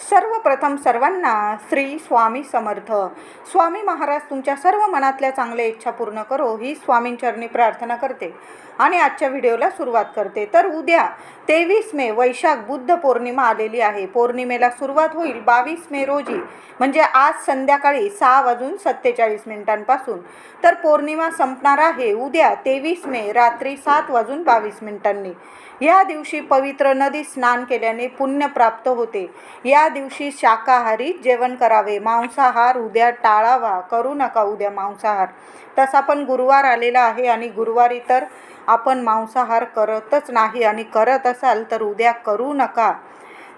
सर्वप्रथम सर्वांना श्री स्वामी समर्थ. स्वामी महाराज तुमच्या सर्व मनातल्या चांगल्या इच्छा पूर्ण करो ही स्वामींचरणी प्रार्थना करते. आणि आजच्या व्हिडिओला सुरुवात करते. तर उद्या तेवीस मे वैशाख बुद्ध पौर्णिमा आलेली आहे. पौर्णिमेला सुरुवात होईल बावीस मे रोजी म्हणजे आज संध्याकाळी सहा वाजून सत्तेचाळीस मिनिटांपासून. तर पौर्णिमा संपणार आहे उद्या तेवीस मे रात्री सात वाजून बावीस मिनिटांनी. या दिवशी पवित्र नदी स्नान केल्याने पुण्य प्राप्त होते. या दिवशी शाकाहारी जेवण करावे. मांसाहार उद्या टाळावा. करू नका उद्या मांसाहार. तसा पण गुरुवार आलेला आहे आणि गुरुवारी तर आपण मांसाहार करतच नाही आणि करत असाल तर उद्या करू नका.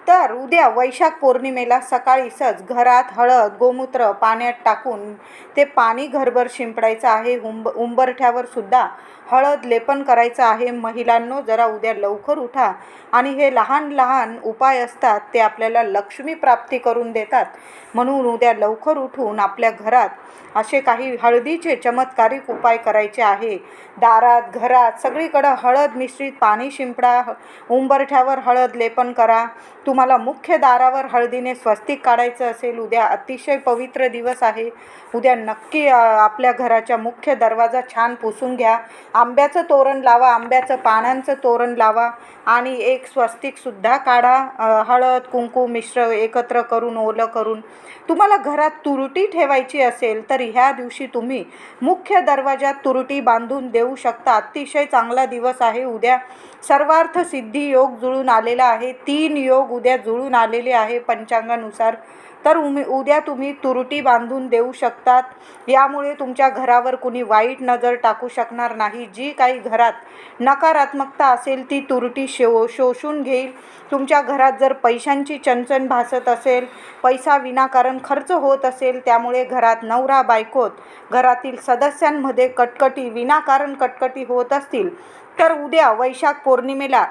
तर उद्या वैशाख पौर्णिमेला सकाळी घरात हळद गोमूत्र पाण्यात टाकून ते पाणी घरभर शिंपडायचं आहे. उंब उंबरठ्यावर सुद्धा हळद लेपन करायचं आहे. महिलांनो जरा उद्या लवकर उठा आणि हे लहान लहान उपाय असतात ते आपल्याला लक्ष्मी प्राप्ती करून देतात. म्हणून उद्या लवकर उठून आपल्या घरात असे काही हळदीचे चमत्कारिक उपाय करायचे आहे. दारात घरात सगळीकडं हळद मिश्रित पाणी शिंपडा. उंबरठ्यावर हळद लेपन करा. तुम तुम्हाला मुख्य दारावर हळदीने स्वस्तिक काढायचं असेल उद्या अतिशय पवित्र दिवस आहे. उद्या नक्की आपल्या घराच्या मुख्य दरवाजा छान पुसून घ्या. आंब्याचं तोरण लावा आंब्याचं पानांचं तोरण लावा आणि एक स्वस्तिकसुद्धा काढा. हळद कुंकू मिश्र एकत्र करून ओलं करून. तुम्हाला घरात तुरटी ठेवायची असेल तर ह्या दिवशी तुम्ही मुख्य दरवाजात तुरटी बांधून देऊ शकता. अतिशय चांगला दिवस आहे. उद्या सर्वार्थ सिद्धी योग जुळून आलेला आहे. तीन योग उद्या जुळून आलेले आहे पंचांगानुसार. तर उमे उद्या तुम्ही तुरटी बांधून देऊ शकतात. यामुळे तुमच्या घरावर कुणी वाईट नजर टाकू शकणार नाही. जी काही घरात नकारात्मकता असेल ती तुरटी शो शोषून घेईल. तुमच्या घरात जर पैशांची चणचण भासत असेल पैसा विनाकारण खर्च होत असेल त्यामुळे घरात नवरा बायकोत घरातील सदस्यांमध्ये कटकटी विनाकारण कटकटी होत असतील. तर उद्या वैशाख पौर्णिमेला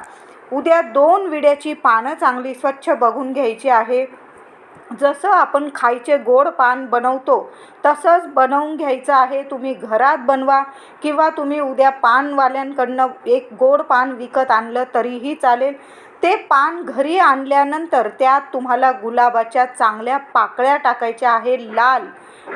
उद्या दोन विड्याची पानं चांगली स्वच्छ बघून घ्यायची आहे. जसं आपण खायचे गोड पान बनवतो तसंच बनवून घ्यायचं आहे. तुम्ही घरात बनवा किंवा तुम्ही उद्या पानवाल्यांकडनं एक गोड पान विकत आणलं तरीही चालेल. ते पान घरी आणल्यानंतर त्यात तुम्हाला गुलाबाच्या चांगल्या पाकळ्या टाकायच्या आहे. लाल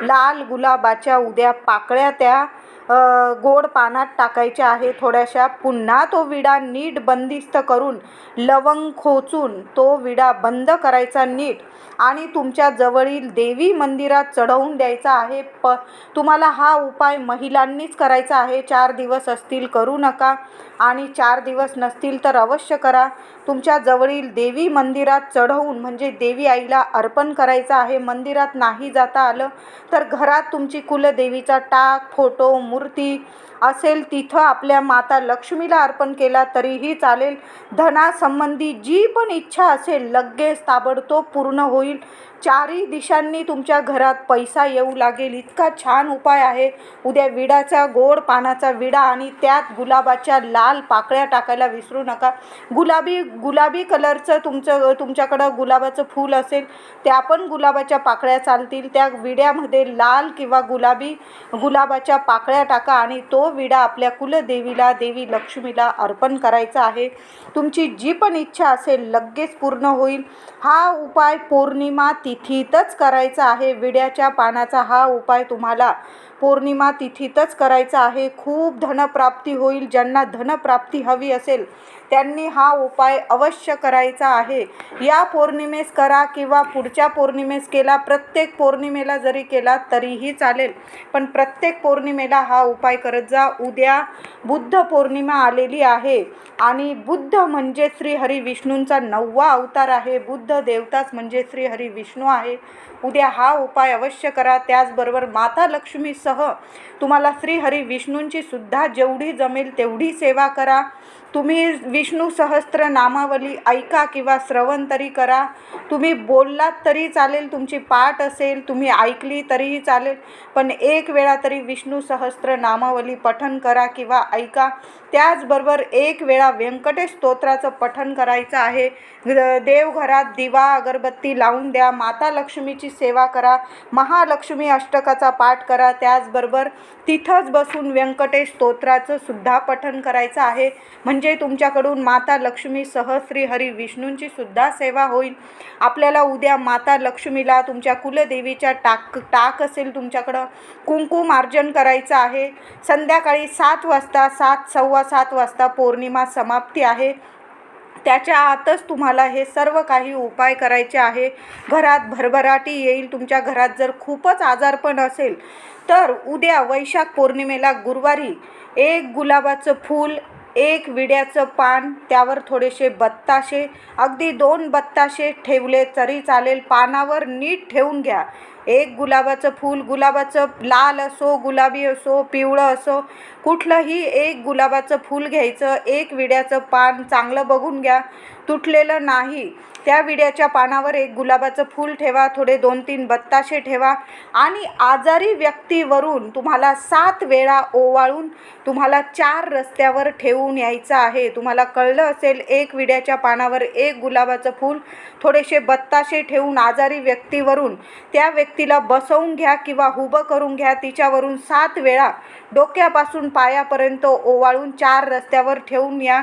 लाल गुलाबाच्या उद्या पाकळ्या त्या गोड पानात टाकायचे आहे. थोड्याशा पुन्हा तो विडा नीट बंदिस्त करून लवंग खोचून तो विडा बंद करायचा नीट आणि तुमच्या जवळील देवी मंदिरात चढवून द्यायचा आहे. प तुम्हाला हा उपाय महिलांनीच करायचा आहे. चार दिवस असतील करू नका आणि चार दिवस नसतील तर अवश्य करा. तुमच्या जवळील देवी मंदिरात चढवून म्हणजे देवी आईला अर्पण करायचं आहे. मंदिरात नाही जाता आलं तर घरात तुमची कुलदेवीचा टाक फोटो मूर्ती असेल तिथं आपल्या माता लक्ष्मीला अर्पण केला तरीही चालेल. धनासंबंधी जी पण इच्छा असेल लगेच ताबडतोब पूर्ण होईल. चारही दिशांनी तुमच्या घरात पैसा येऊ लागेल. इतका छान उपाय आहे. उद्या विडाचा गोड पानाचा विडा आणि त्यात गुलाबाच्या लाल पाकळ्या टाकायला विसरू नका. गुलाबी गुलाबी कलरचं तुमचं तुमच्याकडं गुलाबाचं फूल असेल त्या पण गुलाबाच्या पाकळ्या चालतील. त्या विड्यामध्ये लाल किंवा गुलाबी गुलाबाच्या पाकळ्या टाका आणि तो विडा आपल्या कुलदेवीला देवी लक्ष्मीला अर्पण करायचा आहे. तुमची जी पण इच्छा असेल लगेच पूर्ण होईल. हा उपाय पौर्णिमा तिथीतच करायचा आहे. विड्याच्या पानाचा हा उपाय तुम्हाला पौर्णिमा तिथीतच करायचा आहे. खूप धनप्राप्ती होईल. ज्यांना धनप्राप्ती हवी असेल त्यांनी हा उपाय अवश्य करायचा आहे. या पौर्णिमेस करा किंवा पुढच्या पौर्णिमेस केला प्रत्येक पौर्णिमेला जरी केला तरीही चालेल. पण प्रत्येक पौर्णिमेला हा उपाय करत जा. उद्या बुद्ध पौर्णिमा आलेली आहे. आणि बुद्ध म्हणजे श्री हरी विष्णूंचा नववा अवतार आहे. बुद्ध देवताच म्हणजे श्री हरी विष्णू आहे. उद्या हा उपाय अवश्य करा. त्याचबरोबर माता लक्ष्मीसह तुम्हाला श्री हरी विष्णूंची सुद्धा जेवढी जमेल तेवढी सेवा करा. तुम्ही विष्णू सहस्त्र नामावली ऐका किंवा श्रवण तरी करा. तुम्ही बोललात तरी चालेल तुमची पाठ असेल तुम्ही ऐकली तरीही चालेल. पण एक वेळा तरी विष्णू सहस्त्र नामावली पठन करा किंवा ऐका. त्याचबरोबर एक वेळा व्यंकटेश स्तोत्राचं पठन करायचं आहे. देवघरात दिवा अगरबत्ती लावून द्या माता लक्ष्मीची सेवा करा महालक्ष्मी अष्टकाचा पाठ करा. त्याचबरोबर तिथंच बसून व्यंकटेश स्तोत्राचं सुद्धा पठन करायचं आहे. म्हणजे म्हणजे तुमच्याकडून माता लक्ष्मीसह श्री हरी विष्णूंची सुद्धा सेवा होईल. आपल्याला उद्या माता लक्ष्मीला तुमच्या कुलदेवीच्या टाक टाक असेल तुमच्याकडं. कुंकुमार्जन करायचं आहे. संध्याकाळी सात वाजता सात सव्वा सात वाजता पौर्णिमा समाप्ती आहे. त्याच्या आतच तुम्हाला हे सर्व काही उपाय करायचे आहे. घरात भरभराटी येईल. तुमच्या घरात जर खूपच आजारपण असेल तर उद्या वैशाख पौर्णिमेला गुरुवारी एक गुलाबाचं फूल एक विड्याचं पान त्यावर थोडेसे बत्ताशे अगदी दोन बत्ताशे ठेवले तरी चालेल. पानावर नीट ठेवून घ्या. एक गुलाबाचं फूल गुलाबाचं लाल असो गुलाबी असो पिवळं असो कुठलंही एक गुलाबाचं फूल घ्यायचं एक विड्याचं पान चांगलं बघून घ्या. तुटलेलं नाही. त्या विड्याच्या पानावर एक गुलाबाचं फूल ठेवा थोडे दोन तीन बत्ताशे ठेवा आणि आजारी व्यक्तीवरून तुम्हाला सात वेळा ओवाळून तुम्हाला चार रस्त्यावर ठेवून यायचं आहे. तुम्हाला कळलं असेल एक विड्याच्या पानावर एक गुलाबाचं फूल थोडेसे बत्ताशे ठेवून आजारी व्यक्तीवरून त्या व्यक्ती व्यक्तीला बसवून घ्या किंवा हुबं करून घ्या तिच्यावरून सात वेळा डोक्यापासून पायापर्यंत ओवाळून चार रस्त्यावर ठेवून या.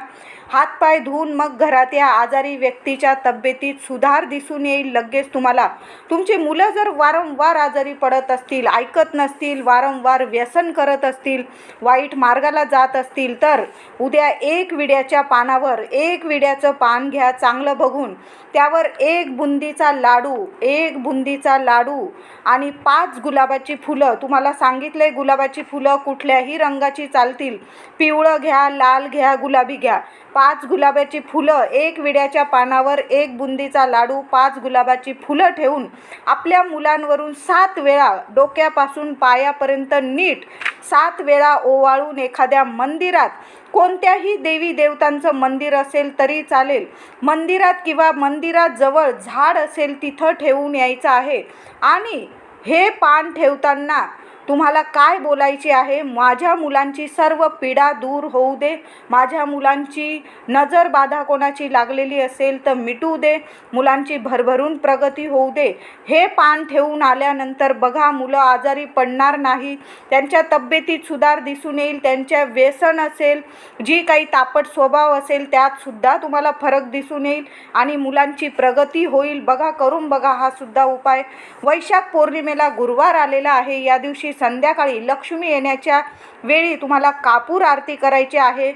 हातपाय धुवून मग घरात या आजारी व्यक्तीच्या तब्येतीत सुधार दिसून येईल लगेच तुम्हाला. तुमची मुलं जर वारंवार आजारी पडत असतील ऐकत नसतील वारंवार व्यसन करत असतील वाईट मार्गाला जात असतील तर उद्या एक विड्याच्या पानावर एक विड्याचं पान घ्या चांगलं बघून. त्यावर एक बुंदीचा लाडू एक बुंदीचा लाडू आणि पाच गुलाबाची फुलं. तुम्हाला सांगितले गुलाबाची फुलं कुठल्याही रंगाची चालतील. पिवळं घ्या लाल घ्या गुलाबी घ्या. पाच गुलाबाची फुलं एक विड्याच्या पानावर एक बुंदीचा लाडू पाच गुलाबाची फुलं ठेवून आपल्या मुलांवरून सात वेळा डोक्यापासून पायापर्यंत नीट सात वेळा ओवाळून एखाद्या मंदिरात कोणत्याही देवी देवतांचं मंदिर असेल तरी चालेल. मंदिरात किंवा मंदिराजवळ झाड असेल तिथं ठेवून यायचं आहे. आणि हे पान ठेवताना तुम्हाला काय बोलायचे आहे? माझ्या मुलांची सर्व पीडा दूर होऊ दे. माझ्या मुलांची नजर बाधा कोणाची लागलेली असेल तर मिटू दे. मुलांची भरभरून प्रगती होऊ दे. हे पान ठेवून आल्यानंतर बघा मुलं आजारी पडणार नाही. त्यांच्या तब्येतीत सुधार दिसून येईल. त्यांच्या व्यसन असेल. जी काही तापट स्वभाव असेल त्यातसुद्धा तुम्हाला फरक दिसून येईल आणि मुलांची प्रगती होईल. बघा करून बघा. हा सुद्धा उपाय. वैशाख पौर्णिमेला गुरुवार आलेला आहे. या दिवशी संध्याकाळी लक्ष्मी येण्याच्या वेळी तुम्हाला कापूर आरती करायची आहे.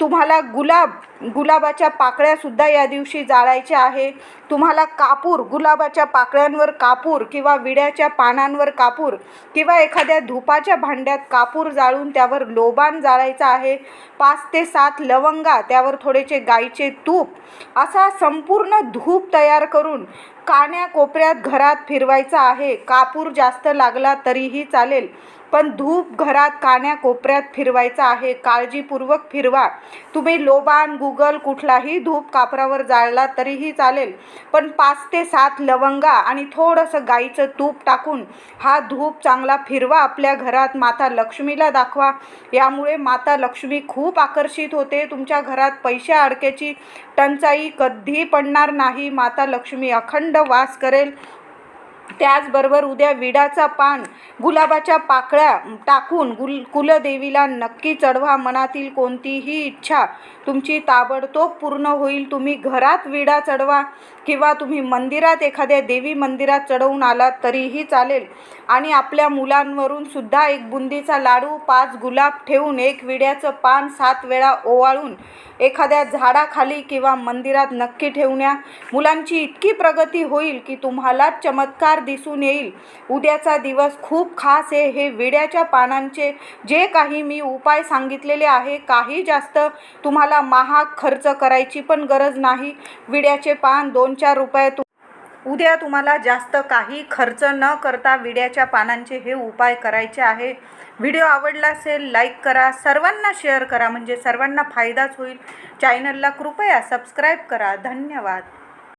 तुम्हाला गुलाब गुलाबाच्या पाकळ्यासुद्धा या दिवशी जाळायच्या आहे तुम्हाला कापूर गुलाबाच्या पाकळ्यांवर कापूर किंवा विड्याच्या पानांवर कापूर किंवा एखाद्या धुपाच्या भांड्यात कापूर जाळून त्यावर लोबान जाळायचा आहे. पाच ते सात लवंगा त्यावर थोडेसे गाईचे तूप असा संपूर्ण धूप तयार करून कान्या कोपऱ्यात घरात फिरवायचा आहे. कापूर जास्त लागला तरीही चालेल पण धूप घरात कान्या कोपऱ्यात फिरवायचा आहे. काळजीपूर्वक फिरवा. तुम्ही लोबान गुगल कुठलाही धूप कापरावर जाळला तरीही चालेल. पण पाच ते सात लवंगा आणि थोडंसं गाईचं तूप टाकून हा धूप चांगला फिरवा आपल्या घरात माता लक्ष्मीला दाखवा. यामुळे माता लक्ष्मी खूप आकर्षित होते. तुमच्या घरात पैशा अडक्याची टंचाई कधी पडणार नाही. माता लक्ष्मी अखंड वास करेल. त्याचबरोबर उद्या विडाचा पान गुलाबाच्या पाकळ्या टाकून गुल कुलदेवीला नक्की चढवा मनातील कोणतीही इच्छा. तुमची ताबडतोब पूर्ण होईल. तुम्ही घरात विडा चढवा किंवा तुम्ही मंदिरात एखाद्या देवी मंदिरात चढवून आलात तरीही चालेल. आणि आपल्या मुलांवरून सुद्धा एक बुंदीचा लाडू पाच गुलाब ठेवून एक विड्याचं पान सात वेळा ओवाळून एखाद्या झाडाखाली किंवा मंदिरात नक्की ठेवण्या. मुलांची इतकी प्रगती होईल की तुम्हाला चमत्कार दिसून येईल. उद्याचा दिवस खूप खास आहे. हे विड्याच्या पानांचे जे काही मी उपाय सांगितलेले आहे काही जास्त तुम्हाला महाग खर्च करायची पण गरज नाही. विड्याचे पान दोन चार रुपये तु उद्या तुम्हाला जास्त काही खर्च न करता विड्याच्या पानांचे हे उपाय करायचे आहे. व्हिडिओ आवडला असेल लाईक करा. सर्वांना शेअर करा. म्हणजे सर्वांना फायदाच होईल. चॅनलला कृपया सबस्क्राईब करा. धन्यवाद.